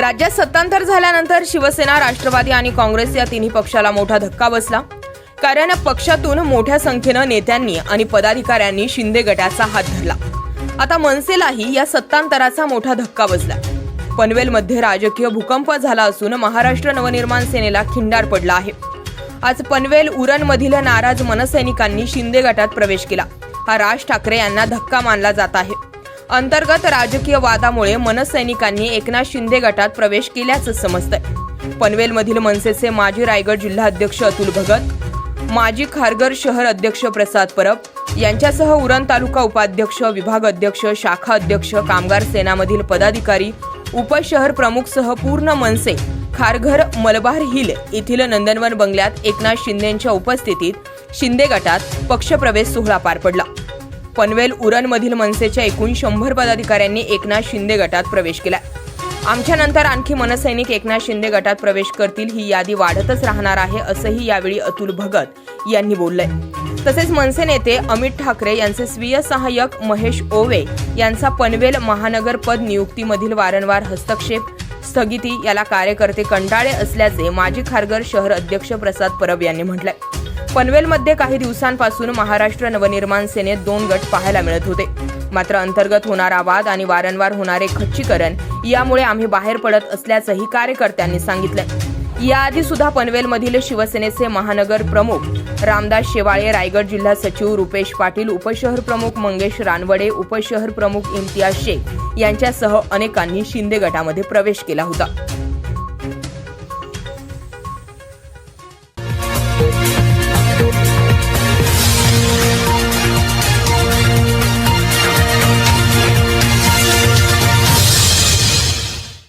राज्यात सत्तांतर झाल्यानंतर शिवसेना राष्ट्रवादी आणि काँग्रेस या तिन्ही पक्षाला मोठा धक्का बसला. कारण पक्षातून मोठ्या संख्येनं नेत्यांनी आणि पदाधिकाऱ्यांनी शिंदे गटाचा हात धरला. आता मनसेलाही या सत्तांतराचा मोठा धक्का बसला. पनवेलमध्ये राजकीय भूकंप झाला असून महाराष्ट्र नवनिर्माण सेनेला खिंडार पडला आहे. आज पनवेल उरणमधील नाराज मनसैनिकांनी शिंदे गटात प्रवेश केला. हा राज ठाकरे यांना धक्का मानला जात आहे. अंतर्गत राजकीय वादामुळे मनसैनिकांनी एकनाथ शिंदे गटात प्रवेश केल्याचं समजतंय. पनवेलमधील मनसेचे माजी रायगड जिल्हाध्यक्ष अतुल भगत माजी खारघर शहर अध्यक्ष प्रसाद परब यांच्यासह उरण तालुका उपाध्यक्ष विभाग अध्यक्ष शाखा अध्यक्ष कामगार सेनामधील पदाधिकारी उपशहर प्रमुखसह पूर्ण मनसे खारघर मलबार हिल येथील नंदनवन बंगल्यात एकनाथ शिंदेंच्या उपस्थितीत शिंदे गटात पक्षप्रवेश सोहळा पार पडला. पनवेल उरणमधील मनसेच्या एकूण शंभर पदाधिकाऱ्यांनी एकनाथ शिंदे गटात प्रवेश केला. आमच्यानंतर आणखी मनसैनिक एकनाथ शिंदे गटात प्रवेश करतील ही यादी वाढतच राहणार आहे असंही यावेळी अतुल भगत यांनी बोललंय. तसेच मनसे नेते अमित ठाकरे यांचे स्वीय सहाय्यक महेश ओवे यांचा पनवेल महानगर पद नियुक्तीमधील वारंवार हस्तक्षेप स्थगिती याला कार्यकर्ते कंटाळे असल्याचे माजी खारघर शहर अध्यक्ष प्रसाद परब यांनी म्हटलंय. पनवेलमध्ये काही दिवसांपासून महाराष्ट्र नवनिर्माण सेनेत दोन गट पाहायला मिळत होते. मात्र अंतर्गत होणारा वाद आणि वारंवार होणारे खच्चीकरण यामुळे आम्ही बाहेर पडत असल्याचंही कार्यकर्त्यांनी सांगितलं. याआधी सुद्धा पनवेलमधील शिवसेनेचे महानगर प्रमुख रामदास शेवाळे रायगड जिल्हा सचिव रुपेश पाटील उपशहर प्रमुख मंगेश रानवडे उपशहर प्रमुख इम्तियाज शेख यांच्यासह अनेकांनी शिंदे गटामध्ये प्रवेश केला होता.